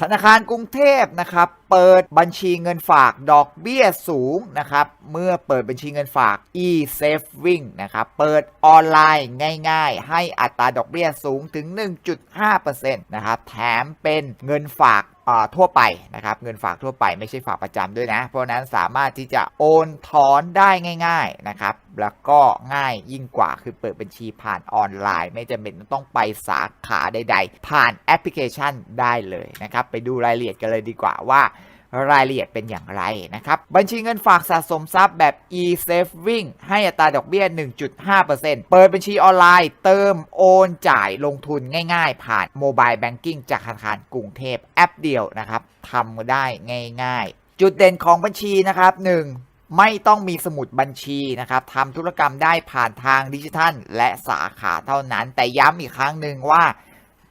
ธนาคารกรุงเทพนะครับเปิดบัญชีเงินฝากดอกเบี้ยสูงนะครับเมื่อเปิดบัญชีเงินฝาก e-saving นะครับเปิดออนไลน์ง่ายๆ ให้อัตราดอกเบี้ยสูงถึง 1.5%นะครับแถมเป็นเงินฝาก ทั่วไปนะครับเงินฝากทั่วไปไม่ใช่ฝากประจำด้วยนะ เพราะนั้นสามารถที่จะโอนถอนได้ง่าย ๆนะครับ แล้วก็ง่ายยิ่งกว่าคือเปิดบัญชีผ่านออนไลน์ ไม่จำเป็นต้องไปสาขาใด ๆ ผ่านแอปพลิเคชันได้เลยนะครับ ไปดูรายละเอียดกันเลยดีกว่าว่า รายละเอียดเป็นอย่างไรนะครับ บัญชีเงินฝากสะสมทรัพย์แบบ e-saving ให้อัตราดอกเบี้ย 1.5%เปิดบัญชีออนไลน์ เติมโอนจ่ายลงทุนง่ายๆ ผ่านโมบายแบงกิ้งจากธนาคารกรุงเทพแอปเดียวนะครับทำได้ง่ายๆ จุดเด่นของบัญชีนะครับ 1. ไม่ต้องมีสมุดบัญชีนะครับทำธุรกรรมได้ผ่านทางดิจิทัล และสาขาเท่านั้น แต่ย้ำอีกครั้งหนึ่งว่า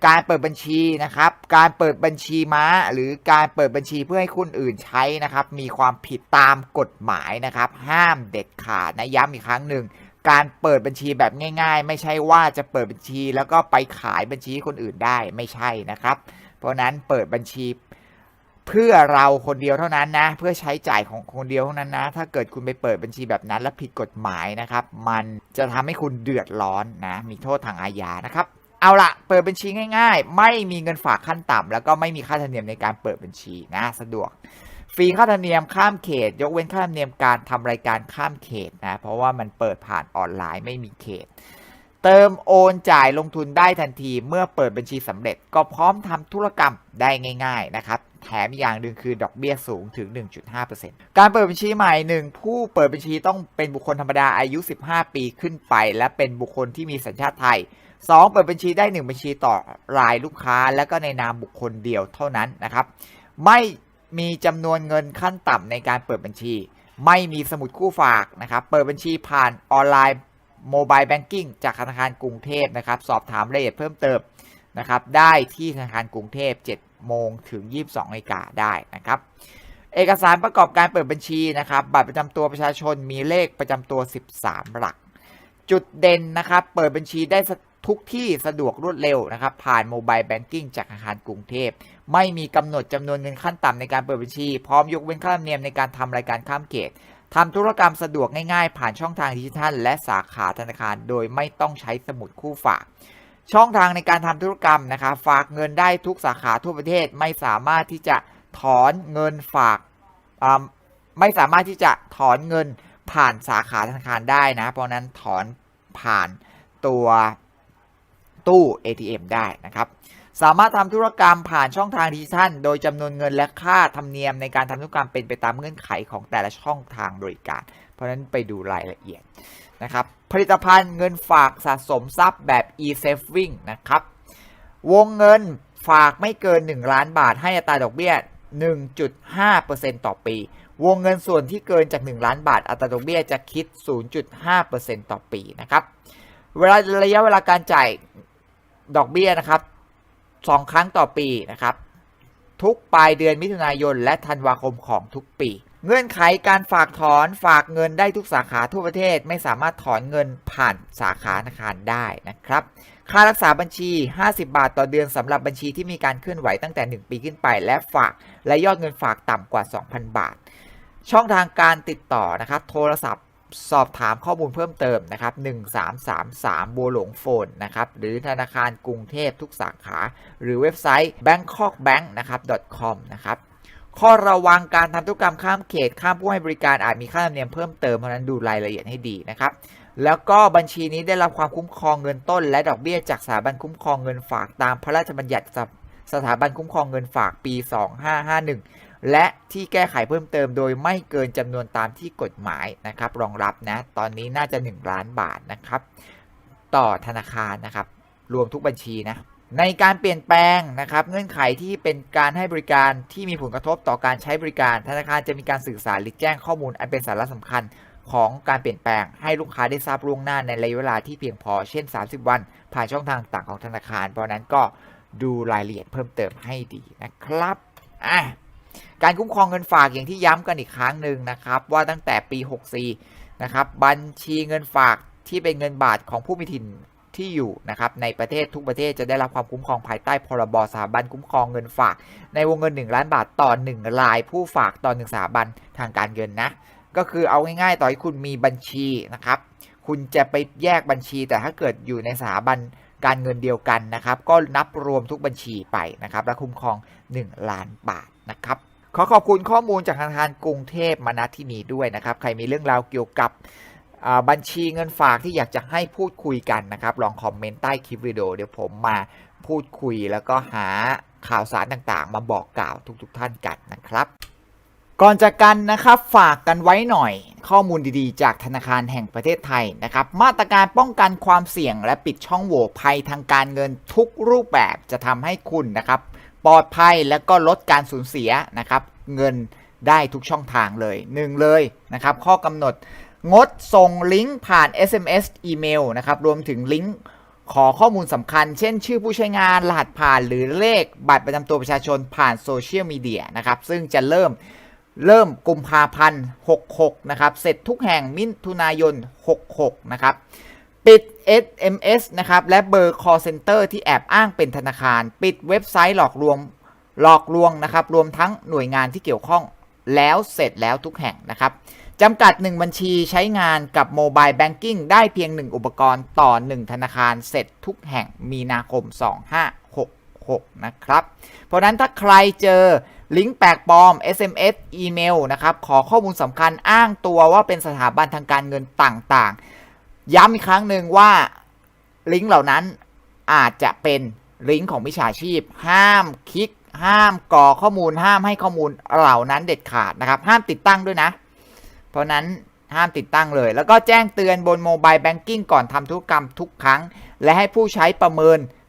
การเปิดบัญชีนะครับ การเปิดบัญชีม้า หรือการเปิดบัญชีเพื่อให้คนอื่นใช้นะครับ มีความผิดตามกฎหมายนะครับ ห้ามเด็ดขาดนะย้ำอีกครั้งหนึ่งการเปิดบัญชีแบบง่าย ๆ ไม่ใช่ว่าจะเปิดบัญชีแล้วก็ไปขายบัญชีคนอื่นได้ไม่ใช่นะครับ เพราะฉะนั้นเปิดบัญชีเพื่อเราคนเดียวเท่านั้นนะ เพื่อใช้จ่ายของคนเดียวเท่านั้นนะ ถ้าเกิดคุณไปเปิดบัญชีแบบนั้น และผิดกฎหมายนะครับ มันจะทำให้คุณเดือดร้อนนะ มีโทษทางอาญานะครับ เอาละเปิดบัญชีง่ายๆ ไม่มีเงินฝากขั้นต่ำแล้วก็ไม่มีค่าธรรมเนียมในการเปิดบัญชีนะสะดวก ฟรีค่าธรรมเนียมข้ามเขต ยกเว้นค่าธรรมเนียมการทำรายการข้ามเขตนะเพราะว่ามันเปิดผ่านออนไลน์ไม่มีเขต เติมโอนจ่ายลงทุนได้ทันทีเมื่อเปิดบัญชีสำเร็จ ก็พร้อมทำธุรกรรมได้ง่าย ๆนะครับแถมอย่างหนึ่งคือดอกเบี้ยสูงถึง 1.5%การเปิดบัญชีใหม่หนึ่งผู้เปิดบัญชีต้องเป็นบุคคลธรรมดาอายุ 15 ปีขึ้นไป และเป็นบุคคลที่มีสัญชาติไทย 2เปิดบัญชีได้1บัญชีต่อรายลูกค้า และก็ในนามบุคคลเดียวเท่านั้นนะครับ ไม่มีจำนวนเงินขั้นต่ำในการเปิดบัญชี ไม่มีสมุดคู่ฝากนะครับ เปิดบัญชีผ่านออนไลน์โมบายแบงกิ้งจากธนาคารกรุงเทพนะครับ สอบถามรายละเอียดเพิ่มเติมนะครับ ได้ที่ธนาคารกรุงเทพ7โมงถึง 22นาฬิกาได้นะครับ เอกสารประกอบการเปิดบัญชีนะครับ บัตรประจำตัวประชาชนมีเลขประจำตัว 13 หลัก จุดเด่นนะครับ เปิดบัญชีได้ทุกที่สะดวกรวดเร็วนะครับ ผ่านโมบายแบงกิ้งจากธนาคารกรุงเทพ ไม่มีกำหนดจำนวนเงินขั้นต่ำในการเปิดบัญชี พร้อมยกเว้นค่าธรรมเนียมในการทำรายการข้ามเขตทำธุรกรรมสะดวกง่ายๆ ผ่านช่องทางดิจิทัล และสาขาธนาคาร โดยไม่ต้องใช้สมุดคู่ฝาก ช่องทางในการทำธุรกรรมนะครับฝากเงินได้ทุกสาขาทั่วประเทศไม่สามารถที่จะถอนเงินฝากไม่สามารถที่จะถอนเงิน ผ่านสาขาธนาคารได้นะ เพราะนั้นถอนผ่านตัวตู้ ATM ได้นะครับ สามารถทำธุรกรรมผ่านช่องทางดิจิทัล โดยจำนวนเงินและค่าธรรมเนียมในการทำธุรกรรมเป็นไปตามเงื่อนไขของแต่ละช่องทางบริการ เพราะฉะนั้นไปดูรายละเอียดนะครับผลิตภัณฑ์เงินฝากสะสมทรัพย์แบบ e-saving นะครับ วงเงินฝากไม่เกิน 1 ล้านบาทให้อัตราดอกเบี้ย 1.5%ต่อปี วงเงินส่วนที่เกินจาก 1 ล้านบาท อัตราดอกเบี้ยจะคิด 0.5%ต่อปีนะครับ เวลาระยะเวลาการจ่ายดอกเบี้ยนะครับสองครั้งต่อปีนะครับ ทุกปลายเดือนมิถุนายนและธันวาคมของทุกปี เงื่อนไขการฝากถอนฝากเงินได้ทุกสาขาทั่วประเทศ ไม่สามารถถอนเงินผ่านสาขาธนาคารได้นะครับ ค่ารักษาบัญชี 50 บาทต่อเดือนสำหรับบัญชีที่มีการเคลื่อนไหวตั้งแต่ 1 ปีขึ้นไป และฝากและยอดเงินฝากต่ำกว่า 2,000 บาท ช่องทางการติดต่อนะครับ โทรศัพท์สอบถามข้อมูลเพิ่มเติมนะครับ 1333 บัวหลวงโฟนนะครับ หรือธนาคารกรุงเทพทุกสาขา หรือเว็บไซต์ bangkokbank นะครับ .com นะครับข้อระวังการทำธุรกรรมข้ามเขตข้ามผู้ให้บริการอาจมีค่าธรรมเนียมเพิ่มเติมเพราะนั้นดูรายละเอียดให้ดีนะครับ แล้วก็บัญชีนี้ได้รับความคุ้มครองเงินต้น และดอกเบี้ยจากสถาบันคุ้มครองเงินฝากตามพระราชบัญญัติสถาบันคุ้มครองเงินฝากปี 2551 และที่แก้ไขเพิ่มเติมโดยไม่เกินจำนวนตามที่กฎหมายนะครับ รองรับนะตอนนี้น่าจะ 1 ล้านบาทนะครับ ต่อธนาคารนะครับ รวมทุกบัญชีนะในการเปลี่ยนแปลงนะครับ เงื่อนไขที่เป็นการให้บริการที่มีผลกระทบต่อการใช้บริการ ธนาคารจะมีการสื่อสารหรือแจ้งข้อมูล อันเป็นสาระสำคัญของการเปลี่ยนแปลง ให้ลูกค้าได้ทราบล่วงหน้าในระยะเวลาที่เพียงพอเช่น 30 วัน ผ่านช่องทางต่างของธนาคาร เพราะนั้นก็ดูรายละเอียดเพิ่มเติมให้ดีนะครับอะ การคุ้มครองเงินฝากอย่างที่ย้ำกันอีกครั้งหนึ่งนะครับ ว่าตั้งแต่ปี 64 นะครับบัญชีเงินฝากที่เป็นเงินบาทของผู้มีถิ่นที่อยู่นะครับในประเทศทุกประเทศจะได้รับความคุ้มครองภายใต้พรบสถาบันคุ้มครองเงินฝาก ในวงเงิน 1 ล้านบาทต่อ 1 ราย ผู้ฝากต่อ1สถาบันทางการเงินนะก็คือเอาง่ายๆ ต่อให้คุณมีบัญชีนะครับ คุณจะไปแยกบัญชีแต่ถ้าเกิดอยู่ในสถาบันการเงินเดียวกันนะครับ ก็นับรวมทุกบัญชีไปนะครับและคุ้มครอง 1 ล้านบาทนะครับ ขอขอบคุณข้อมูลจากธนาคารกรุงเทพมาณที่นี้ด้วยนะครับ ใครมีเรื่องราวเกี่ยวกับบัญชีเงินฝากที่อยากจะให้พูดคุยกันนะครับ ลองคอมเมนต์ใต้คลิปวิดีโอเดี๋ยวผมมาพูดคุยแล้วก็หาข่าวสารต่างๆ มาบอกกล่าวทุกๆท่านกันนะครับ ก่อนจากกันนะครับฝากกันไว้หน่อย ข้อมูลดีๆ จากธนาคารแห่งประเทศไทยนะครับ มาตรการป้องกันความเสี่ยงและปิดช่องโหว่ภัยทางการเงินทุกรูปแบบจะทำให้คุณนะครับ ปลอดภัยและก็ลดการสูญเสียนะครับ เงินได้ทุกช่องทางเลยหนึ่งเลยนะครับ ข้อกำหนดงดส่งลิงก์ผ่าน SMS อีเมลนะครับรวมถึงลิงก์ขอข้อมูลสำคัญ เช่น ชื่อผู้ใช้งาน รหัสผ่านหรือเลขบัตรประจำตัวประชาชนผ่านโซเชียลมีเดียนะครับ ซึ่งจะเริ่มเริ่มกุมภาพันธ์ 66 นะครับ เสร็จทุกแห่งมิถุนายน 66 นะครับ ปิด SMS นะครับ และเบอร์ call center ที่แอบอ้างเป็นธนาคาร ปิดเว็บไซต์หลอกลวงหลอกลวงนะครับ รวมทั้งหน่วยงานที่เกี่ยวข้องแล้วเสร็จแล้วทุกแห่งนะครับจำกัด 1 บัญชีใช้งานกับโมบายแบงกิ้งได้เพียง 1 อุปกรณ์ต่อ 1 ธนาคารเสร็จทุกแห่งมีนาคม 2566 นะครับ เพราะนั้นถ้าใครเจอลิงก์แปลกปลอม SMS อีเมลนะครับ ขอข้อมูลสำคัญอ้างตัวว่าเป็นสถาบันทางการเงินต่างๆ ย้ำอีกครั้งหนึ่งว่าลิงก์เหล่านั้นอาจจะเป็นลิงก์ของมิจฉาชีพ ห้ามคลิก ห้ามก่อข้อมูล ห้ามให้ข้อมูลเหล่านั้นเด็ดขาดนะครับ ห้ามติดตั้งด้วยนะ เพราะนั้นห้ามติดตั้งเลย แล้วก็แจ้งเตือนบนโมบายแบงกิ้งก่อนทำธุรกรรมทุกครั้ง และให้ผู้ใช้ประเมิน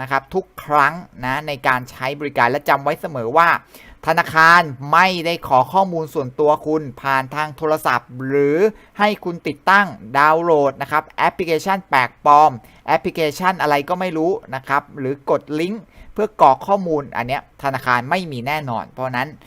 นะครับทุกครั้งนะในการใช้บริการและจำไว้เสมอว่า ธนาคารไม่ได้ขอข้อมูลส่วนตัวคุณผ่านทางโทรศัพท์ หรือให้คุณติดตั้งดาวน์โหลดนะครับแอปพลิเคชันแปลกปลอม แอปพลิเคชันอะไรก็ไม่รู้นะครับหรือกดลิงก์เพื่อกรอกข้อมูลอันเนี้ยธนาคารไม่มีแน่นอน เพราะฉะนั้น